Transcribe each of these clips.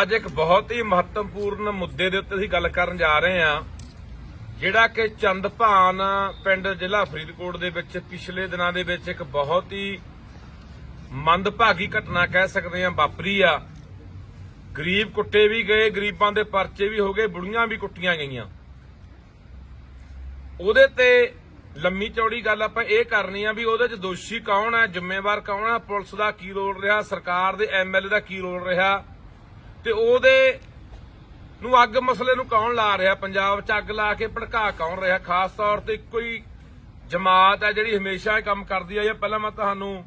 ਅੱਜ ਇੱਕ ਬਹੁਤ ਹੀ ਮਹੱਤਵਪੂਰਨ ਮੁੱਦੇ ਦੇ ਉੱਤੇ ਅਸੀਂ ਗੱਲ ਕਰਨ ਜਾ ਰਹੇ ਹਾਂ, ਜਿਹੜਾ ਕਿ ਚੰਦਭਾਨ ਪਿੰਡ ਜ਼ਿਲ੍ਹਾ ਫਰੀਦਕੋਟ ਦੇ ਵਿੱਚ ਪਿਛਲੇ ਦਿਨਾਂ ਦੇ ਵਿੱਚ ਇੱਕ ਬਹੁਤ ਹੀ ਮੰਦਭਾਗੀ ਘਟਨਾ ਕਹਿ ਸਕਦੇ ਹਾਂ ਵਾਪਰੀ ਆ। ਗਰੀਬ ਕੁੱਟੇ ਵੀ ਗਏ, ਗਰੀਬਾਂ ਦੇ ਪਰਚੇ ਵੀ ਹੋ ਗਏ, ਬੁੜੀਆਂ ਵੀ ਕੁੱਟੀਆਂ ਗਈਆਂ। ਉਹਦੇ ਤੇ ਲੰਮੀ ਚੌੜੀ ਗੱਲ ਆਪਾਂ ਇਹ ਕਰਨੀ ਆ ਵੀ ਉਹਦੇ ਚ ਦੋਸ਼ੀ ਕੌਣ ਹੈ ਜ਼ਿੰਮੇਵਾਰ ਕੌਣ ਹੈ ਪੁਲਿਸ ਦਾ ਕੀ ਰੋਲ ਰਿਹਾ, ਸਰਕਾਰ ਦੇ ਐਮਐਲਏ ਦਾ ਕੀ ਰੋਲ ਰਿਹਾ ਤੇ ਉਹਦੇ ਨੂੰ ਅੱਗ ਮਸਲੇ ਨੂੰ ਕੌਣ ਲਾ ਰਿਹਾ? ਪੰਜਾਬ 'ਚ ਅੱਗ ਲਾ ਕੇ ਭੜਕਾ ਕੌਣ ਰਿਹਾ? ਖਾਸ ਤੌਰ ਤੇ ਹੀ ਜਮਾਤ ਹੈ ਜਿਹੜੀ ਹਮੇਸ਼ਾ ਇਹ ਕੰਮ ਕਰਦੀ ਆ ਜਾਂ ਪਹਿਲਾਂ ਮੈਂ ਤੁਹਾਨੂੰ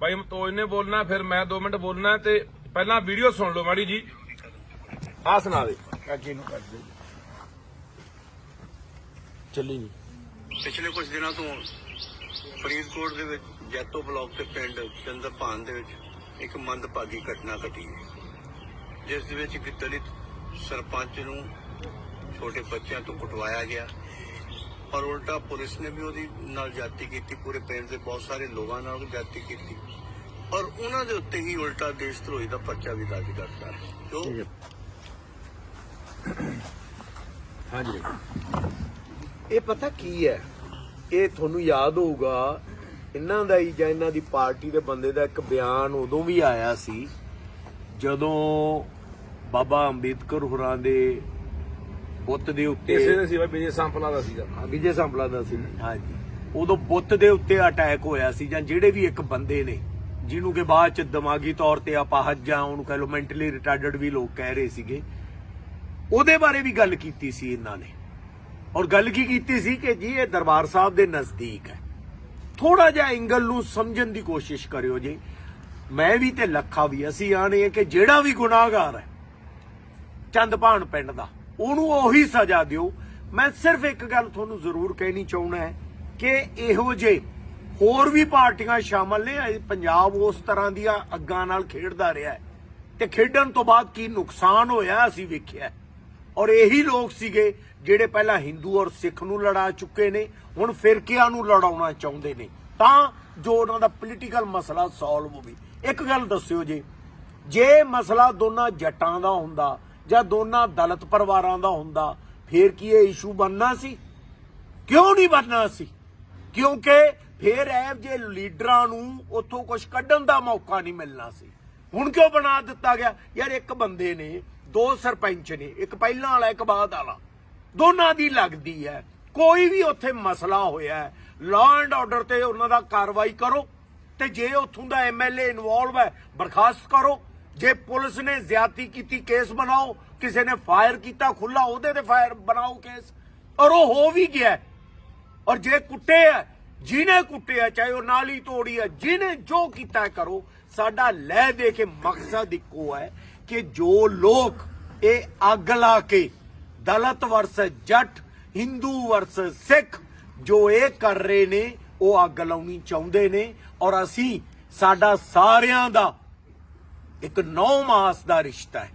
ਬਾਈ ਮਤੋਜ ਨੇ ਬੋਲਣਾ ਫਿਰ ਮੈਂ 2 ਮਿੰਟ ਬੋਲਣਾ ਤੇ ਪਹਿਲਾਂ ਵੀਡੀਓ ਸੁਣ ਲਓ ਮਾੜੀ ਜੀ। ਆ ਸੁਣਾ ਦੇ। ਅੱਗੇ ਨੂੰ ਕਰ ਦੇ। ਚੱਲੀ ਨਹੀਂ ਪਿਛਲੇ ਕੁਝ ਦਿਨਾਂ ਤੋਂ ਫਰੀਦਕੋਟ ਦੇ ਵਿੱਚ ਜੈਤੋ ਬਲਾਕ ਦੇ ਪਿੰਡ ਚੰਦਰਪਾਨ ਦੇ ਵਿੱਚ ਇੱਕ ਮੰਦਭਾਗੀ ਘਟਨਾ ਘਟੀ ਹੈ। ਜਿਸ ਦੇ ਵਿੱਚ ਇੱਕ ਦਲਿਤ ਸਰਪੰਚ ਨੂੰ ਛੋਟੇ ਬੱਚਿਆਂ ਤੋਂ ਕੁਟਵਾਇਆ ਗਿਆ। ਔਰ ਉਲਟਾ ਪੁਲਿਸ ਨੇ ਵੀ ਉਹਦੀ ਨਾਲ ਜਾਤੀ ਕੀਤੀ ਪੂਰੇ ਪਿੰਡ ਦੇ ਬਹੁਤ ਸਾਰੇ ਲੋਕਾਂ ਨਾਲ ਉਹਦੀ ਜਾਤੀ ਕੀਤੀ। ਔਰ ਉਹਨਾਂ ਦੇ ਉੱਤੇ ਹੀ ਉਲਟਾ ਦੇਸ਼ ਧਰੋਹੀ ਦਾ ਪਰਚਾ ਵੀ ਦਰਜ ਕਰਤਾ ਹੈ। ਜੋ ਹਾਂਜੀ। ਇਹ ਪਤਾ ਕੀ ਹੈ? ਇਹ ਤੁਹਾਨੂੰ ਯਾਦ ਹੋਊਗਾ ਇਹਨਾਂ ਦਾ ਹੀ ਜਾਂ ਇਹਨਾਂ ਦੀ ਪਾਰਟੀ ਦੇ ਬੰਦੇ ਦਾ ਇੱਕ ਬਿਆਨ ਉਦੋਂ ਵੀ ਆਇਆ ਸੀ ਜਦੋਂ ਬਾਬਾ ਅੰਬੇਦਕਰ ਹੋਰਾਂ ਦੇ ਬੁੱਤ ਦੇ ਉੱਤੇ ਇਸੇ ਦੇ ਸੀ ਬਾਈ ਵਿਜੇ ਸੰਪਲਾ ਦਾ ਸੀਗਾ। ਹਾਂ, ਵਿਜੇ ਸੰਪਲਾ ਦਾ ਸੀ। ਹਾਂਜੀ। ਉਦੋਂ ਬੁੱਤ ਦੇ ਉੱਤੇ ਅਟੈਕ ਹੋਇਆ ਸੀ ਜਾਂ ਜਿਹੜੇ ਵੀ ਇੱਕ ਬੰਦੇ ਨੇ ਜਿਹਨੂੰ ਕਿ ਬਾਅਦ ਚ ਦਿਮਾਗੀ ਤੌਰ ਤੇ ਅਪਾਹਜ ਜਾਂ ਉਹਨੂੰ ਕਹ ਲੋ ਮੈਂਟਲੀ ਰਿਟਾਰਡਡ ਵੀ ਲੋਕ ਕਹਿ ਰਹੇ ਸੀਗੇ। ਉਹਦੇ ਬਾਰੇ ਵੀ ਗੱਲ ਕੀਤੀ ਸੀ ਇਹਨਾਂ ਨੇ। ਔਰ ਗੱਲ ਕੀ ਕੀਤੀ ਸੀ ਕਿ ਜੀ ਇਹ ਦਰਬਾਰ ਸਾਹਿਬ ਦੇ ਨਜ਼ਦੀਕ ਹੈ। ਥੋੜਾ ਜਿਹਾ ਐਂਗਲ ਨੂੰ ਸਮਝਣ ਦੀ ਕੋਸ਼ਿਸ਼ ਕਰਿਓ ਜੀ। ਮੈਂ ਵੀ ਤੇ ਲੱਖਾ ਵੀ ਅਸੀਂ ਆਣੇ ਕਿ ਜਿਹੜਾ ਵੀ ਗੁਨਾਹਗਾਰ ਹੈ ਚੰਦਪਾਣ ਪਿੰਡ ਦਾ। ਉਹਨੂੰ ਉਹੀ ਸਜ਼ਾ ਦਿਓ। ਮੈਂ ਸਿਰਫ ਇੱਕ ਗੱਲ ਤੁਹਾਨੂੰ ਜ਼ਰੂਰ ਕਹਿਣੀ ਚਾਹੁੰਦਾ ਹੈ ਕਿ ਇਹੋ ਜੇ ਹੋਰ ਵੀ ਪਾਰਟੀਆਂ ਸ਼ਾਮਲ ਨੇ। ਪੰਜਾਬ ਉਸ ਤਰ੍ਹਾਂ ਦੀਆਂ ਅੱਗਾਂ ਨਾਲ ਖੇਡਦਾ ਰਿਹਾ ਹੈ। ਤੇ ਖੇਡਣ ਤੋਂ ਬਾਅਦ ਕੀ ਨੁਕਸਾਨ ਹੋਇਆ ਅਸੀਂ ਵੇਖਿਆ ਔਰ ਇਹੀ ਲੋਕ ਸੀਗੇ ਜਿਹੜੇ ਪਹਿਲਾਂ ਹਿੰਦੂ ਔਰ ਸਿੱਖ ਨੂੰ ਲੜਾ ਚੁੱਕੇ ਨੇ, ਹੁਣ ਫਿਰਕਿਆਂ ਨੂੰ ਲੜਾਉਣਾ ਚਾਹੁੰਦੇ ਨੇ। ਤਾਂ ਜੋ ਉਹਨਾਂ ਦਾ ਪੋਲੀਟੀਕਲ ਮਸਲਾ ਸੋਲਵ ਹੋਵੇ। ਇੱਕ ਗੱਲ ਦੱਸਿਓ ਜੀ, ਜੇ ਮਸਲਾ ਦੋਨਾਂ ਜੱਟਾਂ ਦਾ ਹੁੰਦਾ ਜਾਂ ਦੋਨਾਂ ਦਲਿਤ ਪਰਿਵਾਰਾਂ ਦਾ ਹੁੰਦਾ, ਫੇਰ ਕੀ ਇਹ ਇਸ਼ੂ ਬਣਨਾ ਸੀ? ਕਿਉਂ ਨਹੀਂ ਬਣਨਾ ਸੀ? ਕਿਉਂਕਿ ਫੇਰ ਐਵ ਜੇ ਲੀਡਰਾਂ ਨੂੰ ਉੱਥੋਂ ਕੁਝ ਕੱਢਣ ਦਾ ਮੌਕਾ ਨਹੀਂ ਮਿਲਣਾ ਸੀ। ਹੁਣ ਕਿਉਂ ਬਣਾ ਦਿੱਤਾ ਗਿਆ? ਯਾਰ ਇੱਕ ਬੰਦੇ ਨੇ, ਦੋ ਸਰਪੰਚ ਨੇ, ਇੱਕ ਪਹਿਲਾਂ ਵਾਲਾ, ਇੱਕ ਬਾਅਦ ਵਾਲਾ। ਦੋਨਾਂ ਦੀ ਲੱਗਦੀ ਹੈ ਕੋਈ ਵੀ ਉੱਥੇ ਮਸਲਾ ਹੋਇਆ ਲਾਅ ਐਂਡ ਆਰਡਰ ਤੇ ਉਹਨਾਂ ਦਾ ਕਾਰਵਾਈ ਕਰੋ ਤੇ ਜੇ ਉੱਥੋਂ ਦਾ ਐਮਐਲਏ ਇਨਵੋਲਵ ਹੈ ਬਰਖਾਸਤ ਕਰੋ। ਜੇ ਪੁਲਿਸ ਨੇ ਜ਼ਿਆਤੀ ਕੀਤੀ ਕੇਸ ਬਣਾਓ, ਕਿਸੇ ਨੇ ਫਾਇਰ ਕੀਤਾ ਖੁੱਲਾ ਉਹਦੇ ਤੇ ਫਾਇਰ ਬਣਾਓ ਕੇਸ, ਔਰ ਉਹ ਹੋ ਵੀ ਗਿਆ। ਔਰ ਜੇ ਕੁੱਟੇ ਆ, ਜਿਹਨੇ ਕੁੱਟਿਆ ਚਾਹੇ ਉਹ ਨਾਲੀ ਤੋੜੀ ਆ, ਜਿਹਨੇ ਜੋ ਕੀਤਾ ਕਰੋ, ਸਾਡਾ ਲੈ ਦੇ ਕੇ ਮਕਸਦ ਇੱਕੋ ਹੈ ਕਿ ਜੋ ਲੋਕ ਇਹ ਅੱਗ ਲਾ ਕੇ, ਦਲਤ ਵਰਸ ਜੱਟ, ਹਿੰਦੂ ਵਰਸ ਸਿੱਖ, ਜੋ ਇਹ ਕਰ ਰਹੇ ਨੇ, ਉਹ ਅੱਗ ਲਾਉਣੀ ਚਾਹੁੰਦੇ ਨੇ, ਔਰ ਅਸੀਂ ਸਾਡਾ ਸਾਰਿਆਂ ਦਾ ਇੱਕ ਨੌ ਮਾਸ ਦਾ ਰਿਸ਼ਤਾ ਹੈ।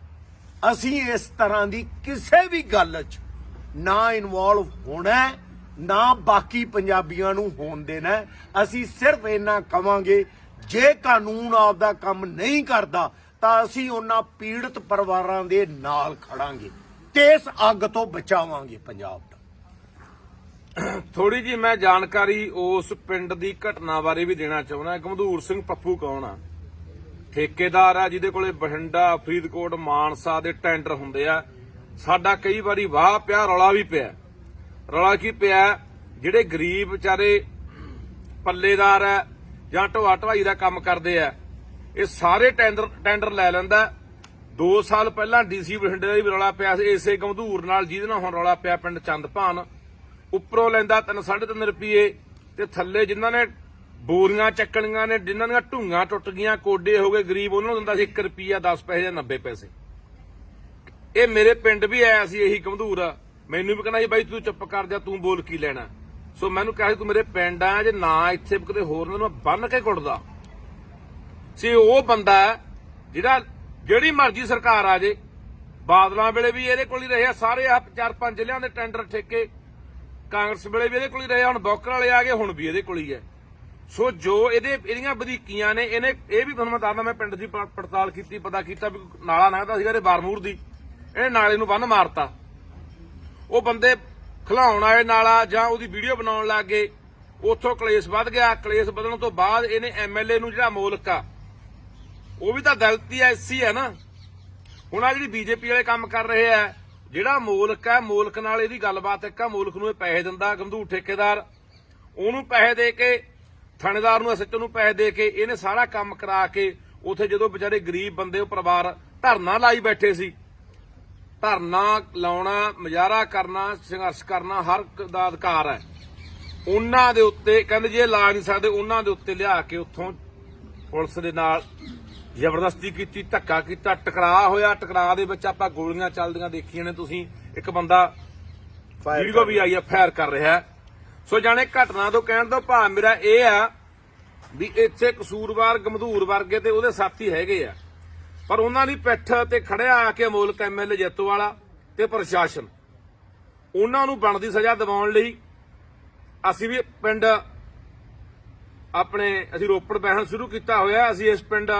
ਅਸੀਂ ਇਸ ਤਰ੍ਹਾਂ ਦੀ ਕਿਸੇ ਵੀ ਗੱਲ 'ਚ ਨਾ ਇਨਵੋਲਵ ਹੋਣਾ ਨਾ ਬਾਕੀ ਪੰਜਾਬੀਆਂ ਨੂੰ ਹੋਣ ਦੇਣਾ ਅਸੀਂ ਸਿਰਫ ਇੰਨਾ ਕਵਾਂਗੇ, ਜੇ ਕਾਨੂੰਨ ਆਪਦਾ ਕੰਮ ਨਹੀਂ ਕਰਦਾ, ਤਾਂ ਅਸੀਂ ਉਹਨਾਂ ਪੀੜਤ ਪਰਿਵਾਰਾਂ ਦੇ ਨਾਲ ਖੜਾਂਗੇ ਤੇ ਇਸ ਅੱਗ ਤੋਂ ਬਚਾਵਾਂਗੇ ਪੰਜਾਬ ਨੂੰ ਥੋੜੀ ਜੀ ਮੈਂ ਜਾਣਕਾਰੀ ਉਸ ਪਿੰਡ ਦੀ ਘਟਨਾ ਬਾਰੇ ਵੀ ਦੇਣਾ ਚਾਹੁੰਦਾ। ਗੰਧੂਰ ਸਿੰਘ ਪੱਪੂ ਕੌਣ ਆ? ਠੇਕੇਦਾਰ ਆ, ਜਿਹਦੇ ਕੋਲੇ ਬਠਿੰਡਾ, ਫਰੀਦਕੋਟ, ਮਾਨਸਾ ਦੇ ਟੈਂਡਰ ਹੁੰਦੇ ਆ। ਸਾਡਾ ਕਈ ਵਾਰੀ ਵਾਹ ਪਿਆ, ਰੌਲਾ ਵੀ ਪਿਆ। ਰੌਲਾ ਕੀ ਪਿਆ? ਜਿਹੜੇ ਗਰੀਬ ਵਿਚਾਰੇ ਪੱਲੇਦਾਰ ਆ ਜਾਂ ਢੋਆ ਢਵਾਈ ਦਾ ਕੰਮ ਕਰਦੇ ਆ, ਇਹ ਸਾਰੇ ਟੈਂਡਰ ਟੈਂਡਰ ਲੈ ਲੈਂਦਾ। 2 ਸਾਲ ਪਹਿਲਾਂ ਡੀਸੀ ਬਠਿੰਡੇ ਦਾ ਵੀ ਰੌਲਾ ਪਿਆ ਸੀ, ਇਸੇ ਗੰਧੂਰ ਨਾਲ ਜਿਹਦੇ ਨਾਲ ਹੁਣ ਰੌਲਾ ਪਿਆ ਪਿੰਡ ਚੰਦਪਾਨ ਉੱਪਰੋਂ ਲੈਂਦਾ 3.5 ਰੁਪਏ ਤੇ ਥੱਲੇ ਜਿਨ੍ਹਾਂ ਨੇ ਬੋਰੀਆਂ ਚੱਕਣੀਆਂ ਨੇ ਜਿਨ੍ਹਾਂ ਦੀਆਂ ਢੂੰਗਾਂ ਟੁੱਟ ਗਈਆਂ ਕੋਡੇ ਹੋ ਗਏ ਗਰੀਬ ਉਹਨਾਂ ਨੂੰ ਦਿੰਦਾ ਸੀ 1 ਰੁਪਿਆ 10 ਪੈਸੇ ਜਾਂ 90 ਪੈਸੇ। ਇਹ ਮੇਰੇ ਪਿੰਡ ਵੀ ਆਇਆ ਸੀ ਇਹੀ ਗੰਧੂਰ ਮੈਨੂੰ ਵੀ ਕਹਿੰਦਾ ਸੀ ਬਾਈ ਤੂੰ ਚੁੱਪ ਕਰ ਜਾ ਤੂੰ ਬੋਲ ਕੀ ਲੈਣਾ? ਸੋ ਮੈਨੂੰ ਕਿਹਾ ਸੀ ਤੂੰ ਮੇਰੇ ਪਿੰਡ ਆ ਜੇ ਨਾ ਇੱਥੇ ਕਿਤੇ ਹੋਰ ਨੂੰ ਮੈਂ ਬੰਨ ਕੇ ਕੁੱਟਦਾ। ਸੀ ਉਹ ਬੰਦਾ ਜਿਹੜਾ ਜਿਹੜੀ ਮਰਜ਼ੀ ਸਰਕਾਰ ਆ ਜੇ ਬਾਦਲਾਂ ਵੇਲੇ ਵੀ ਇਹਦੇ ਕੋਲ ਹੀ ਰਹੇ ਆ ਸਾਰੇ ਆ ਚਾਰ ਪੰਜ ਜ਼ਿਲ੍ਹਿਆਂ ਦੇ ਟੈਂਡਰ ਠੇਕੇ ਕਾਂਗਰਸ ਵੇਲੇ ਵੀ ਇਹਦੇ ਕੋਲ ਹੀ ਰਹੇ ਆ, ਹੁਣ ਬੌਕਰ ਵਾਲੇ ਆ ਗਏ ਹੁਣ ਵੀ ਇਹਦੇ ਕੋਲ ਹੀ ਹੈ। ਸੋ ਜੋ ਇਹਦੇ, ਇਹਦੀਆਂ ਵਧੀਕੀਆਂ ਨੇ, ਇਹਨੇ, ਇਹ ਵੀ ਤੁਹਾਨੂੰ ਮੈਂ ਦੱਸਦਾ, ਮੈਂ ਪਿੰਡ ਦੀ ਪੜਤਾਲ ਕੀਤੀ, ਪਤਾ ਕੀਤਾ ਵੀ ਨਾਲਾ ਲੰਘਦਾ ਸੀਗਾ ਇਹਦੇ ਬਾਰਮੂਰ ਦੀ, ਇਹਨੇ ਨਾਲੇ ਨੂੰ ਬੰਨ ਮਾਰਤਾ। ਉਹ ਬੰਦੇ ਖਿਲਾਉਣ ਆਏ ਨਾਲਾ ਜਾਂ ਉਹਦੀ ਵੀਡੀਓ ਬਣਾਉਣ ਲੱਗ ਗਏ ਉੱਥੋਂ ਕਲੇਸ਼ ਵੱਧ ਗਿਆ, ਕਲੇਸ਼ ਵਧਣ ਤੋਂ ਬਾਅਦ ਇਹਨੇ ਐਮਐਲਏ ਨੂੰ ਜਿਹੜਾ ਮੋਲਕ ਆ ਉਹ ਵੀ ਤਾਂ ਗਲਤੀ ਐ ਐਸਸੀ ਹੈ ਨਾ। ਹੁਣ ਆ ਜਿਹੜੀ ਬੀਜੇਪੀ ਵਾਲੇ ਕੰਮ ਕਰ ਰਹੇ ਆ, ਜਿਹੜਾ ਮੋਲਕ ਹੈ, ਮੋਲਕ ਨਾਲ ਇਹਦੀ ਗੱਲਬਾਤ ਇੱਕ ਆ, ਮੋਲਕ ਨੂੰ ਇਹ ਪੈਸੇ ਦਿੰਦਾ ਗੰਦੂਰ ਠੇਕੇਦਾਰ। ਉਹਨੂੰ ਪੈਸੇ ਦੇ ਕੇ ਥਾਣੇਦਾਰ ਨੂੰ ਐਸਐਚਓ ਨੂੰ ਪੈਸੇ ਦੇ ਕੇ ਇਹਨੇ ਸਾਰਾ ਕੰਮ ਕਰਾ ਕੇ ਉਥੇ ਜਦੋਂ ਵਿਚਾਰੇ ਗਰੀਬ ਬੰਦੇ ਉਹ ਪਰਿਵਾਰ ਧਰਨਾ ਲਾਈ ਬੈਠੇ ਸੀ। ਧਰਨਾ ਲਾਉਣਾ ਮੁਜ਼ਾਹਰਾ ਕਰਨਾ ਸੰਘਰਸ਼ ਕਰਨਾ ਹਰ ਦਾ ਅਧਿਕਾਰ ਹੈ। ਉਹਨਾਂ ਦੇ ਉੱਤੇ ਕਹਿੰਦੇ ਜੇ ਲਾ ਨਹੀਂ ਸਕਦੇ ਉਹਨਾਂ ਦੇ ਉੱਤੇ ਲਿਆ ਕੇ ਉੱਥੋਂ ਪੁਲਿਸ ਦੇ ਨਾਲ ਜ਼ਬਰਦਸਤੀ ਕੀਤੀ ਧੱਕਾ ਕੀਤਾ ਟਕਰਾਅ ਹੋਇਆ। ਟਕਰਾਅ ਦੇ ਵਿੱਚ ਆਪਾਂ ਗੋਲੀਆਂ ਚੱਲਦੀਆਂ ਦੇਖੀਆਂ ਨੇ ਤੁਸੀਂ। ਇੱਕ ਬੰਦਾ ਵੀਡੀਓ ਵੀ ਆਈ ਹੈ ਫਾਇਰ ਕਰ ਰਿਹਾ ਹੈ। ਸੋ ਜਾਣੇ, ਘਟਨਾ ਤੋਂ ਕਹਿਣ ਤੋਂ ਭਾਵ ਮੇਰਾ ਇਹ ਆ ਵੀ ਇੱਥੇ ਕਸੂਰਵਾਰ ਗਮਧੂਰ ਵਰਗੇ ਤੇ ਉਹਦੇ ਸਾਥੀ ਹੈਗੇ ਆ। ਪਰ ਉਹਨਾਂ ਦੀ ਪਿੱਠ ਤੇ ਖੜਿਆ ਆ ਕੇ ਅਮੋਲਕ ਐਮਐਲਏ ਜੱਤੋ ਵਾਲਾ ਤੇ ਪ੍ਰਸ਼ਾਸਨ। ਉਹਨਾਂ ਨੂੰ ਬਣਦੀ ਸਜ਼ਾ ਦਿਵਾਉਣ ਲਈ ਅਸੀਂ ਵੀ ਪਿੰਡ ਆਪਣੇ, ਅਸੀਂ ਰੋਪੜ ਬਹਿਣ ਸ਼ੁਰੂ ਕੀਤਾ ਹੋਇਆ, ਅਸੀਂ ਇਸ ਪਿੰਡ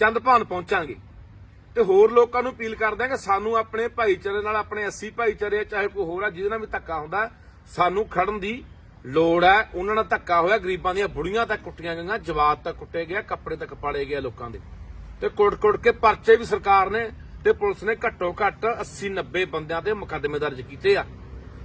ਚੰਦਭਾਨ ਪਹੁੰਚਾਂਗੇ। ਤੇ ਹੋਰ ਲੋਕਾਂ ਨੂੰ ਅਪੀਲ ਕਰਦੇ ਹਾਂ ਕਿ ਸਾਨੂੰ ਆਪਣੇ ਭਾਈਚਾਰੇ ਨਾਲ, ਆਪਣੇ 80 ਭਾਈਚਾਰੇ ਚਾਹੇ ਕੋਈ ਹੋਰ ਆ, ਜਿਹਦੇ ਨਾਲ ਵੀ ਧੱਕਾ ਹੁੰਦਾ, ਸਾਨੂੰ ਖੜਨ ਦੀ ਲੋੜ ਹੈ, ਉਹਨਾਂ ਨਾਲ ਧੱਕਾ ਹੋਇਆ, ਗਰੀਬਾਂ ਦੀਆਂ ਬੁੜੀਆਂ ਤੱਕ ਕੁੱਟੀਆਂ ਗਈਆਂ ਜਵਾਤ ਤੱਕ ਕੁੱਟੇ ਗਏ ਕੱਪੜੇ ਤੱਕ ਪਾਲੇ ਗਏ ਲੋਕਾਂ ਦੇ। ਤੇ ਕੁੱਟ-ਕੁੱਟ ਕੇ ਪਰਚੇ ਵੀ ਸਰਕਾਰ ਨੇ ਤੇ ਪੁਲਿਸ ਨੇ ਘੱਟੋ ਘੱਟ 80 90 ਬੰਦਿਆਂ ਤੇ ਮੁਕੱਦਮੇ ਦਰਜ ਕੀਤੇ ਆ।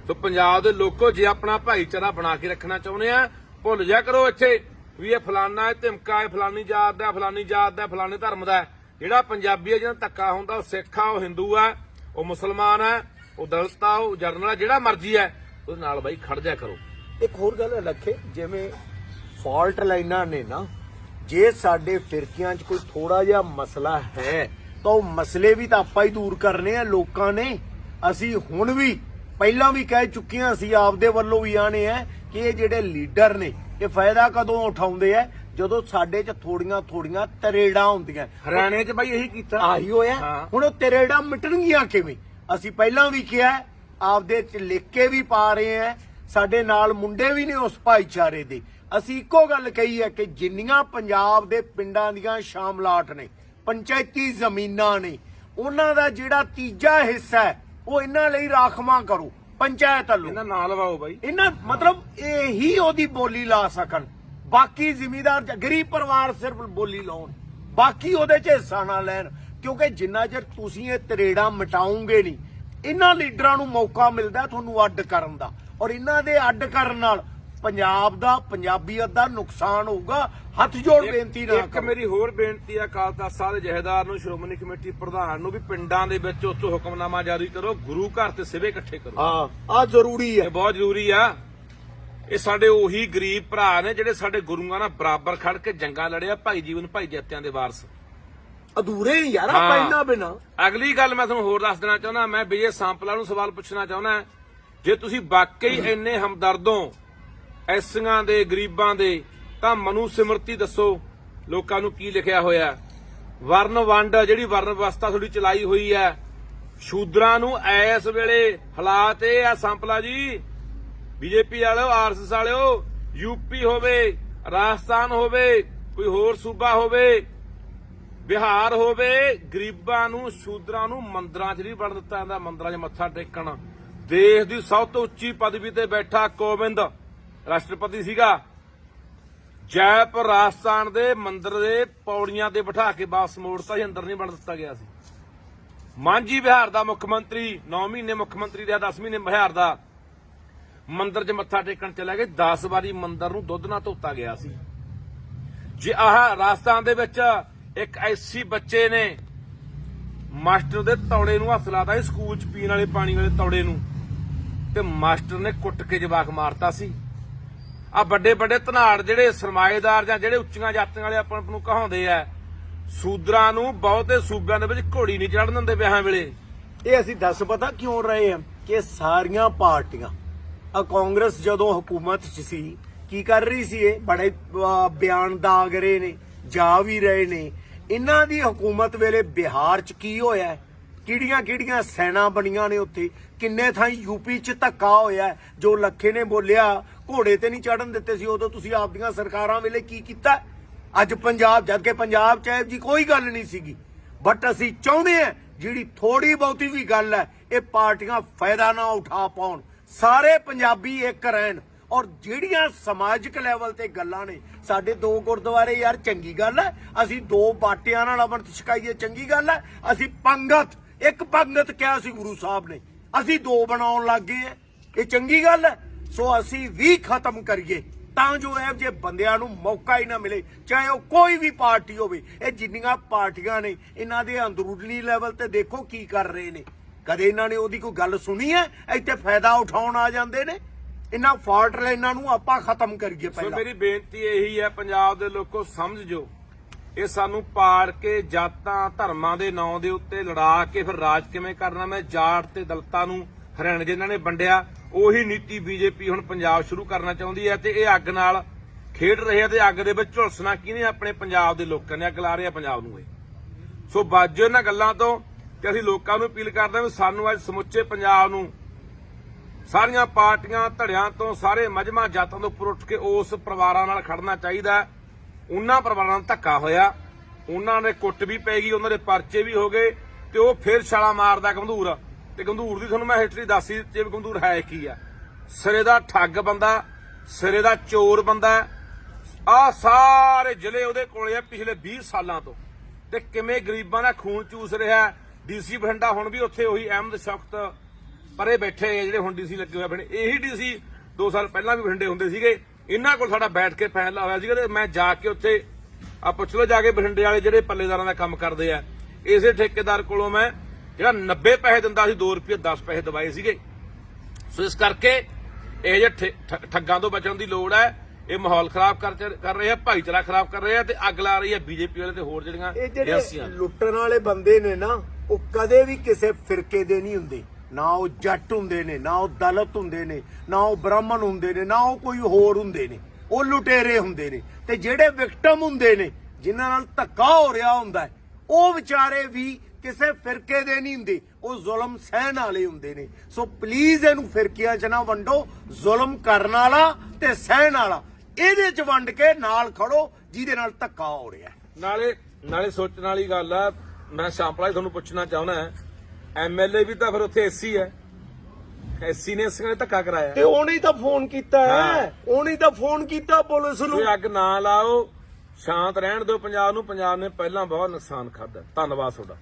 ਸੋ ਪੰਜਾਬ ਦੇ ਲੋਕੋ, ਜੇ ਆਪਣਾ ਭਾਈਚਾਰਾ ਬਣਾ ਕੇ ਰੱਖਣਾ ਚਾਹੁੰਦੇ ਆ, ਭੁੱਲ ਜਾ ਕਰੋ ਇੱਥੇ ਵੀ ਇਹ ਫਲਾਨਾ ਹੈ, ਧਮਕਾ ਹੈ, ਫਲਾਨੀ ਜਾਤ ਦਾ, ਫਲਾਨੀ ਜਾਤ ਦਾ ਫਲਾਣੇ ਧਰਮ ਦਾ ਜਿਹੜਾ ਪੰਜਾਬੀ ਹੈ ਜਿਹਦਾ ਧੱਕਾ ਹੁੰਦਾ, ਉਹ ਸਿੱਖ ਆ, ਉਹ ਹਿੰਦੂ ਆ, ਉਹ ਮੁਸਲਮਾਨ ਆ, ਉਹ ਦਲਿਤ ਆ, ਉਹ ਜਰਨਲ ਆ ਜਿਹੜਾ ਮਰਜ਼ੀ ਹੈ, ਉਹਦੇ ਨਾਲ ਬਾਈ ਖੜ ਜਾ ਕਰੋ। ਇੱਕ ਹੋਰ ਗੱਲ ਲੱਖੇ ਜਿਵੇਂ ਫਾਲਟ ਲਾਈਨਾਂ ਨੇ ਨਾ ਜੇ ਸਾਡੇ ਫਿਰਕਿਆਂ 'ਚ ਕੋਈ ਥੋੜਾ ਜਿਹਾ ਮਸਲਾ ਹੈ ਤਾਂ ਉਹ ਮਸਲੇ ਵੀ ਤਾਂ ਆਪਾਂ ਹੀ ਦੂਰ ਕਰਨੇ ਆ ਲੋਕਾਂ ਨੇ। ਅਸੀਂ ਹੁਣ ਵੀ ਪਹਿਲਾਂ ਵੀ ਕਹਿ ਚੁੱਕੇ ਅਸੀਂ ਆਪਦੇ ਵੱਲੋਂ ਵੀ ਆਣੇ ਆ ਕਿ ਇਹ ਜਿਹੜੇ ਲੀਡਰ ਨੇ ਇਹ ਫਾਇਦਾ ਕਦੋਂ ਉਠਾਉਂਦੇ ਆ? ਜਦੋਂ ਸਾਡੇ 'ਚ ਥੋੜੀਆਂ ਥੋੜੀਆਂ ਤਰੇੜਾਂ ਹੁੰਦੀਆਂ। ਹਰਿਆਣੇ 'ਚ ਬਾਈ ਇਹੀ ਕੀਤਾ। ਆਹੀ ਹੋਇਆ। ਹੁਣ ਉਹ ਤਰੇੜਾਂ ਮਿਟਣਗੀਆਂ ਕਿਵੇਂ? ਅਸੀਂ ਪਹਿਲਾਂ ਵੀ ਕਿਹਾ ਆਪਦੇ ਚ ਲਿਖ ਕੇ ਵੀ ਪਾ ਰਹੇ ਆ ਸਾਡੇ ਨਾਲ ਮੁੰਡੇ ਵੀ ਨੇ ਉਸ ਭਾਈਚਾਰੇ ਦੇ। ਅਸੀਂ ਇੱਕੋ ਗੱਲ ਕਹੀ ਹੈ ਕਿ ਜਿੰਨੀਆਂ ਪੰਜਾਬ ਦੇ ਪਿੰਡਾਂ ਦੀਆਂ ਸ਼ਾਮਲਾਟ ਨੇ ਪੰਚਾਇਤੀ ਜ਼ਮੀਨਾਂ ਨੇ ਉਹਨਾਂ ਦਾ ਜਿਹੜਾ ਤੀਜਾ ਹਿੱਸਾ ਹੈ ਉਹ ਇਹਨਾਂ ਲਈ ਰਾਖਵਾਂ ਕਰੋ ਪੰਚਾਇਤ ਵੱਲੋਂ। ਇਹਨਾਂ ਨਾਂ ਲਵਾਓ ਬਾਈ। ਇਹਨਾਂ ਮਤਲਬ ਇਹੀ ਉਹਦੀ ਬੋਲੀ ਲਾ ਸਕਣ। ਬਾਕੀ ਜ਼ਿਮੀਦਾਰ ਗਰੀਬ ਪਰਿਵਾਰ ਸਿਰਫ ਬੋਲੀ ਲਾਉਣ। ਬਾਕੀ ਉਹਦੇ 'ਚ ਹਿੱਸਾ ਨਾ ਲੈਣ ਕਿਉਂਕਿ ਜਿੰਨਾ ਚਿਰ ਤੁਸੀਂ ਇਹ ਤਰੇੜਾ ਮਟਾਉਂਗੇ ਨਹੀਂ ਇਹਨਾਂ ਲੀਡਰਾਂ ਨੂੰ ਮੌਕਾ ਮਿਲਦਾ ਤੁਹਾਨੂੰ ਅੱਡ ਕਰਨ ਦਾ। ਔਰ ਇਹਨਾਂ ਦੇ ਅੱਡ ਕਰਨ ਨਾਲ ਪੰਜਾਬ ਦਾ ਪੰਜਾਬੀਅਤ ਦਾ ਨੁਕਸਾਨ ਹੋਊਗਾ। ਹੱਥ ਜੋੜ ਬੇਨਤੀ ਨਾ ਇੱਕ ਮੇਰੀ ਹੋਰ ਬੇਨਤੀ ਆ ਅਕਾਲ ਤਖਤ ਦੇ ਜਹੇਦਾਰ ਨੂੰ ਸ਼੍ਰੋਮਣੀ ਕਮੇਟੀ ਪ੍ਰਧਾਨ ਨੂੰ ਵੀ ਪਿੰਡਾਂ ਦੇ ਵਿੱਚ ਉੱਥੋਂ ਹੁਕਮਨਾਮਾ ਜਾਰੀ ਕਰੋ ਗੁਰੂ ਘਰ ਤੇ ਸਿਵੇ ਇਕੱਠੇ ਕਰੋ। ਹਾਂ ਆ ਜ਼ਰੂਰੀ ਇਹ ਹੈ ਬਹੁਤ ਜ਼ਰੂਰੀ ਆ। ਇਹ ਸਾਡੇ ਉਹੀ ਗਰੀਬ ਭਰਾ ਨੇ ਜਿਹੜੇ ਸਾਡੇ ਗੁਰੂਆਂ ਨਾਲ ਬਰਾਬਰ ਖੜ ਕੇ ਜੰਗਾਂ ਲੜਿਆ ਭਾਈ ਜੀਵਨ ਭਾਈ ਜੱਤਿਆਂ ਦੇ ਵਾਰਸ। ਅਧੂਰੇ ਯਾਰ ਆਪਾਂ। ਇਹਨਾਂ ਬਿਨਾ। ਅਗਲੀ ਗੱਲ ਮੈਂ ਤੁਹਾਨੂੰ ਹੋਰ ਦੱਸ ਦੇਣਾ ਚਾਹੁੰਦਾ ਮੈਂ ਵਿਜੇ ਸਾਂਪਲਾ ਨੂੰ ਸਵਾਲ ਪੁੱਛਣਾ ਚਾਹੁੰਦਾ ਜੇ ਤੁਸੀਂ ਵਾਕਈ ਇੰਨੇ ਹਮਦਰਦੋਂ ਐਸੀਆਂ ਦੇ, ਗਰੀਬਾਂ ਦੇ, ਤਾਂ ਮਨੂ ਸਿਮਰਤੀ ਦੱਸੋ, ਲੋਕਾਂ ਨੂੰ ਕੀ ਲਿਖਿਆ ਹੋਇਆ? ਵਰਨ ਵੰਡ, ਜਿਹੜੀ ਵਰਨ ਵਿਵਸਥਾ ਤੁਹਾਡੀ ਚਲਾਈ ਹੋਈ ਹੈ, ਸ਼ੂਦਰਾਂ ਨੂੰ ਐਸ ਵੇਲੇ ਹਾਲਾਤ ਇਹ ਆ ਸੰਪਲਾ ਜੀ, ਬੀਜੇਪੀ ਵਾਲਿਓ ਆਰਐਸਐਸ ਵਾਲਿਓ ਯੂਪੀ ਹੋਵੇ, ਰਾਜਸਥਾਨ ਹੋਵੇ, ਕੋਈ ਹੋਰ ਸੂਬਾ ਹੋਵੇ, ਬਿਹਾਰ ਹੋਵੇ, ਗਰੀਬਾਂ ਨੂੰ, ਸ਼ੂਦਰਾਂ ਨੂੰ ਮੰਦਰਾਂ 'ਚ ਨਹੀਂ ਵੜ ਦਿੱਤਾ ਜਾਂਦਾ, ਮੰਦਰਾਂ 'ਚ ਮੱਥਾ ਟੇਕਣ। ਦੇਸ਼ ਦੀ ਸਭ ਤੋਂ ਉੱਚੀ ਪਦਵੀ ਤੇ ਬੈਠਾ ਕੋਵਿੰਦ ਰਾਸ਼ਟਰਪਤੀ ਸੀਗਾ। ਜੈਪੁਰ ਰਾਜਸਥਾਨ ਦੇ ਮੰਦਿਰ ਦੇ ਪੌੜੀਆਂ ਤੇ ਬਿਠਾ ਕੇ ਵਾਪਸ ਮੋੜਤਾ ਸੀ, ਅੰਦਰ ਨਹੀਂ ਬਣ ਦਿੱਤਾ ਗਿਆ ਸੀ। ਮਾਂਜੀ ਬਿਹਾਰ ਦਾ ਮੁੱਖ ਮੰਤਰੀ 9 ਮਹੀਨੇ ਮੁੱਖ ਮੰਤਰੀ ਰਿਹਾ 10 ਮਹੀਨੇ ਬਿਹਾਰ ਦਾ। ਮੰਦਰ 'ਚ ਮੱਥਾ ਟੇਕਣ ਚਲਾ ਗਿਆ 10 ਵਾਰੀ ਮੰਦਿਰ ਨੂੰ ਦੁੱਧ ਨਾਲ ਧੋਤਾ ਗਿਆ ਸੀ। ਜੇ ਆਹ ਰਾਜਸਥਾਨ ਦੇ ਵਿੱਚ ਇੱਕ ਐਸੀ ਬੱਚੇ ਨੇ, ਮਾਸਟਰ ਦੇ ਤੌੜੇ ਨੂੰ ਹੱਥ ਲਾਤਾ ਸੀ, ਸਕੂਲ 'ਚ ਪੀਣ ਵਾਲੇ ਪਾਣੀ ਵਾਲੇ ਤੌੜੇ ਨੂੰ। ਤੇ ਮਾਸਟਰ ਨੇ ਕੁੱਟ ਕੇ ਜਵਾਕ ਮਾਰਤਾ ਸੀ। ਆ ਵੱਡੇ ਵੱਡੇ ਧਨਾੜ ਜਿਹੜੇ ਸਰਮਾਏਦਾਰ ਜਾਂ ਜਿਹੜੇ ਉੱਚੀਆਂ ਜਾਤਾਂ ਵਾਲੇ ਆਪਾਂ ਨੂੰ ਕਹਾਉਂਦੇ ਆ, ਸੂਦਰਾਂ ਨੂੰ ਬਹੁਤੇ ਸੂਬਿਆਂ ਦੇ ਵਿੱਚ ਘੋੜੀ ਨਹੀਂ ਚੜਨ ਦਿੰਦੇ ਵਿਆਹਾਂ ਵੇਲੇ। ਇਹ ਅਸੀਂ ਦੱਸ ਪਤਾ ਕਿਉਂ ਰਹੇ ਹਾਂ ਕਿ ਸਾਰੀਆਂ ਪਾਰਟੀਆਂ ਆ ਕਾਂਗਰਸ ਜਦੋਂ ਹਕੂਮਤ 'ਚ ਸੀ, ਕੀ ਕਰ ਰਹੀ ਸੀ ਇਹ? ਬੜੇ ਬਿਆਨ ਦਾਗ ਰਹੇ ਨੇ, ਜਾ ਵੀ ਰਹੇ ਨੇ। ਇਹਨਾਂ ਦੀ ਹਕੂਮਤ ਵੇਲੇ ਬਿਹਾਰ 'ਚ ਕੀ ਹੋਇਆ? ਕਿਹੜੀਆਂ ਕਿਹੜੀਆਂ ਸੈਨਾ ਬਣੀਆਂ ਨੇ ਉੱਥੇ? ਕਿੰਨੇ ਥਾਂ ਯੂਪੀ 'ਚ ਧੱਕਾ ਹੋਇਆ, ਜੋ ਲੱਖੇ ਨੇ ਬੋਲਿਆ, ਘੋੜੇ ਤੇ ਨਹੀਂ ਚੜਨ ਦਿੱਤੇ ਸੀ, ਉਦੋਂ ਤੁਸੀਂ ਆਪਦੀਆਂ ਸਰਕਾਰਾਂ ਵੇਲੇ ਕੀ ਕੀਤਾ? ਅੱਜ ਪੰਜਾਬ, ਜਦ ਕਿ ਪੰਜਾਬ 'ਚ ਇਹੋ ਜੀ ਕੋਈ ਗੱਲ ਨਹੀਂ ਸੀਗੀ। ਬਟ ਅਸੀਂ ਚਾਹੁੰਦੇ ਹਾਂ, ਜਿਹੜੀ ਥੋੜੀ ਬਹੁਤੀ ਵੀ ਗੱਲ ਹੈ, ਇਹ ਪਾਰਟੀਆਂ ਫਾਇਦਾ ਨਾ ਉਠਾ ਪਾਉਣ। ਸਾਰੇ ਪੰਜਾਬੀ ਇੱਕ ਰਹਿਣ। ਔਰ ਜਿਹੜੀਆਂ ਸਮਾਜਿਕ ਲੈਵਲ ਤੇ ਗੱਲਾਂ ਨੇ, ਸਾਡੇ ਦੋ ਗੁਰਦੁਆਰੇ ਯਾਰ ਚੰਗੀ ਗੱਲ ਹੈ, ਅਸੀਂ ਦੋ ਬਾਟਿਆਂ ਨਾਲ ਅਮਰਤ ਛਕਾਈਏ ਚੰਗੀ ਗੱਲ ਹੈ, ਅਸੀਂ ਪੰਗਤ ਇੱਕ ਪੰਗਤ ਕਿਹਾ ਸੀ ਗੁਰੂ ਸਾਹਿਬ ਨੇ। ਅਸੀਂ ਦੋ ਬਣਾਉਣ ਲੱਗ ਗਏ ਇਹ ਚੰਗੀ ਗੱਲ ਹੈ ਸੋ ਅਸੀਂ ਵੀ ਖਤਮ ਕਰੀਏ। ਤਾਂ ਜੋ ਇਹ ਜੇ ਬੰਦਿਆਂ ਨੂੰ ਮੌਕਾ ਹੀ ਨਾ ਮਿਲੇ ਚਾਹੇ ਉਹ ਕੋਈ ਵੀ ਪਾਰਟੀ ਹੋਵੇ। ਇਹ ਜਿੰਨੀਆਂ ਪਾਰਟੀਆਂ ਨੇ ਇਹਨਾਂ ਦੇ ਅੰਦਰੂਨੀ ਲੈਵਲ ਤੇ ਦੇਖੋ ਕੀ ਕਰ ਰਹੇ ਨੇ। ਕਦੇ ਇਹਨਾਂ ਨੇ ਉਹਦੀ ਕੋਈ ਗੱਲ ਸੁਣੀ ਹੈ ਇੱਥੇ ਫਾਇਦਾ ਉਠਾਉਣ ਆ ਜਾਂਦੇ ਨੇ। ਇਹਨਾਂ ਫਾਲਟ ਲਾਈਨਾਂ ਨੂੰ ਆਪਾਂ ਖਤਮ ਕਰੀਏ ਸੋ ਪਹਿਲਾਂ। ਮੇਰੀ ਬੇਨਤੀ ਇਹੀ ਹੈ ਪੰਜਾਬ ਦੇ ਲੋਕੋ ਸਮਝ ਜੋ। ਇਹ ਸਾਨੂੰ ਪਾੜ ਕੇ ਜਾਤਾਂ, ਧਰਮਾਂ ਦੇ ਨਾਂ ਦੇ ਉੱਤੇ ਲੜਾ ਕੇ ਫਿਰ ਰਾਜ ਕਿਵੇਂ ਕਰਨਾ? ਮੈਂ ਜਾਟ ਤੇ ਦਲਤਾਂ ਨੂੰ ਹਰਿਆਣੇ ਜਿਨ੍ਹਾਂ ਨੇ ਵੰਡਿਆ, ਉਹੀ ਨੀਤੀ ਬੀਜੇਪੀ ਹੁਣ ਪੰਜਾਬ ਸ਼ੁਰੂ ਕਰਨਾ ਚਾਹੁੰਦੀ ਹੈ ਤੇ ਇਹ ਅੱਗ ਨਾਲ ਖੇਡ ਰਹੇ ਆ ਤੇ ਅੱਗ ਦੇ ਵਿੱਚ ਝੁਲਸਣਾ ਕਿਹਨੇ ਆਪਣੇ ਪੰਜਾਬ ਦੇ ਲੋਕਾਂ ਨੇ? ਅੱਗ ਲਾ ਰਿਹਾ ਪੰਜਾਬ ਨੂੰ ਇਹ। ਸੋ ਬਾਜੋ ਇਹਨਾਂ ਗੱਲਾਂ ਤੋਂ ਤੇ ਅਸੀਂ ਲੋਕਾਂ ਨੂੰ ਅਪੀਲ ਕਰਦੇ ਹਾਂ ਵੀ ਸਾਨੂੰ ਅੱਜ ਸਮੁੱਚੇ ਪੰਜਾਬ ਨੂੰ ਸਾਰੀਆਂ ਪਾਰਟੀਆਂ ਧੜਿਆਂ ਤੋਂ, ਸਾਰੇ ਮਜਮਾ ਜਾਤਾਂ ਤੋਂ ਉੱਪਰ ਉੱਠ ਕੇ ਉਸ ਪਰਿਵਾਰਾਂ ਨਾਲ ਖੜਨਾ ਚਾਹੀਦਾ ਹੈ। ਉਹਨਾਂ ਪਰਿਵਾਰਾਂ ਨੂੰ ਧੱਕਾ ਹੋਇਆ। ਉਹਨਾਂ ਨੇ ਕੁੱਟ ਵੀ ਪੈ ਗਈ, ਉਹਨਾਂ ਦੇ ਪਰਚੇ ਵੀ ਹੋ ਗਏ ਤੇ ਉਹ ਫਿਰ ਛਾਲਾ ਮਾਰਦਾ ਗੰਧੂਰ। ਤੇ ਗੰਧੂਰ ਦੀ ਤੁਹਾਨੂੰ ਮੈਂ ਹਿਸਟਰੀ ਦੱਸੀ ਜੇ ਵੀ ਗੰਧੂਰ ਹੈ ਕੀ ਆ। ਸਿਰੇ ਦਾ ਠੱਗ ਬੰਦਾ, ਸਿਰੇ ਦਾ ਚੋਰ ਬੰਦਾ। ਆ ਸਾਰੇ ਜ਼ਿਲ੍ਹੇ ਉਹਦੇ ਕੋਲੇ ਆ ਪਿਛਲੇ 20 ਸਾਲਾਂ ਤੋਂ। ਤੇ ਕਿਵੇਂ ਗਰੀਬਾਂ ਦਾ ਖੂਨ ਚੂਸ ਰਿਹਾ ਡੀਸੀ ਬਠਿੰਡਾ ਹੁਣ ਵੀ ਉੱਥੇ ਉਹੀ ਅਹਿਮਦ ਸ਼ਫਕਤ ਪਰੇ ਬੈਠੇ ਜਿਹੜੇ ਹੁਣ ਡੀਸੀ ਲੱਗੇ ਹੋਏ ਬਣੇ ਇਹੀ ਡੀਸੀ 2 ਸਾਲ ਪਹਿਲਾਂ ਵੀ ਬਠਿੰਡੇ ਹੁੰਦੇ ਸੀਗੇ। ਇਹਨਾਂ ਕੋਲ ਸਾਡਾ ਬੈਠ ਕੇ ਫੈਸਲਾ ਹੋਇਆ ਸੀਗਾ ਤੇ ਮੈਂ ਜਾ ਕੇ ਉੱਥੇ ਆ ਪੁੱਛ ਲਓ ਜਾ ਕੇ ਬਠਿੰਡੇ ਵਾਲੇ ਜਿਹੜੇ ਪੱਲੇਦਾਰਾਂ ਦਾ ਕੰਮ ਕਰਦੇ ਆ ਇਸੇ ਠੇਕੇਦਾਰ ਕੋਲੋਂ ਮੈਂ ਜਿਹੜਾ 90 ਪੈਸੇ ਦਿੰਦਾ ਸੀ 2 ਰੁਪਏ 10 ਪੈਸੇ ਦਵਾਏ ਸੀਗੇ। ਸੋ ਇਸ ਕਰਕੇ ਇਹ ਜੇ ਠੱਗਾਂ ਤੋਂ ਬਚਣ ਦੀ ਲੋੜ ਹੈ ਇਹ ਮਾਹੌਲ ਖਰਾਬ ਕਰ ਕਰ ਰਹੇ ਆ ਭਾਈਚਾਰਾ ਖਰਾਬ ਕਰ ਰਹੇ ਆ ਤੇ ਅੱਗ ਲਾ ਰਹੀ ਹੈ ਬੀਜੇਪੀ ਵਾਲੇ ਤੇ ਹੋਰ ਜਿਹੜੀਆਂ ਏਜੰਸੀਆਂ ਲੁੱਟਣ ਵਾਲੇ ਬੰਦੇ ਨੇ ਨਾ ਉਹ ਕਦੇ ਵੀ ਕਿਸੇ ਫਿਰਕੇ ਦੇ ਨਹੀਂ ਹੁੰਦੇ। ਨਾ ਉਹ ਜੱਟ ਹੁੰਦੇ ਨੇ, ਨਾ ਉਹ ਦਲਤ ਹੁੰਦੇ ਨੇ, ਨਾ ਉਹ ਬ੍ਰਾਹਮਣ ਹੁੰਦੇ ਨੇ, ਨਾ ਉਹ ਕੋਈ ਹੋਰ ਹੁੰਦੇ ਨੇ। ਉਹ ਲੁਟੇਰੇ ਹੁੰਦੇ ਨੇ ਤੇ ਜਿਹੜੇ ਵਿਕਟਮ ਹੁੰਦੇ ਨੇ, ਜਿਨ੍ਹਾਂ ਨਾਲ ਧੱਕਾ ਹੋ ਰਿਹਾ ਹੁੰਦਾ ਉਹ ਵਿਚਾਰੇ ਵੀ ਕਿਸੇ ਫਿਰਕੇ ਦੇ ਨਹੀਂ ਹੁੰਦੇ। ਉਹ ਜ਼ੁਲਮ ਸਹਿਣ ਵਾਲੇ ਹੁੰਦੇ ਨੇ। ਸੋ ਪਲੀਜ਼ ਇਹਨੂੰ ਫਿਰਕਿਆਂ 'ਚ ਨਾ ਵੰਡੋ, ਜ਼ੁਲਮ ਕਰਨ ਵਾਲਾ ਤੇ ਸਹਿਣ ਵਾਲਾ। ਇਹਦੇ 'ਚ ਵੰਡ ਕੇ ਨਾਲ ਖੜੋ, ਜਿਹਦੇ ਨਾਲ ਧੱਕਾ ਹੋ ਰਿਹਾ ਨਾਲੇ ਨਾਲੇ ਸੋਚਣ ਵਾਲੀ ਗੱਲ ਆ, ਮੈਂ ਸ਼ਾਂਪਲਾ ਤੁਹਾਨੂੰ ਪੁੱਛਣਾ ਚਾਹੁੰਦਾ ਐਮਐਲਏ ਵੀ ਤਾਂ ਫਿਰ ਉੱਥੇ ਐਸਸੀ ਹੈ। ਐਸਸੀ ਨੇ ਇਸ ਨੇ ਧੱਕਾ ਕਰਾਇਆ। ਤੇ ਉਹਨੇ ਹੀ ਤਾਂ ਫੋਨ ਕੀਤਾ ਹਾਂ। ਹੈ। ਉਹਨੇ ਹੀ ਤਾਂ ਫੋਨ ਕੀਤਾ ਪੁਲਿਸ ਨੂੰ। ਕੋਈ ਅੱਗ ਨਾ ਲਾਓ। ਸ਼ਾਂਤ ਰਹਿਣ ਦਿਓ। ਪੰਜਾਬ ਨੂੰ ਪੰਜਾਬ ਨੇ ਪਹਿਲਾਂ ਬਹੁਤ ਨੁਕਸਾਨ ਖਾਦਾ ਧੰਨਵਾਦ ਤੁਹਾਡਾ।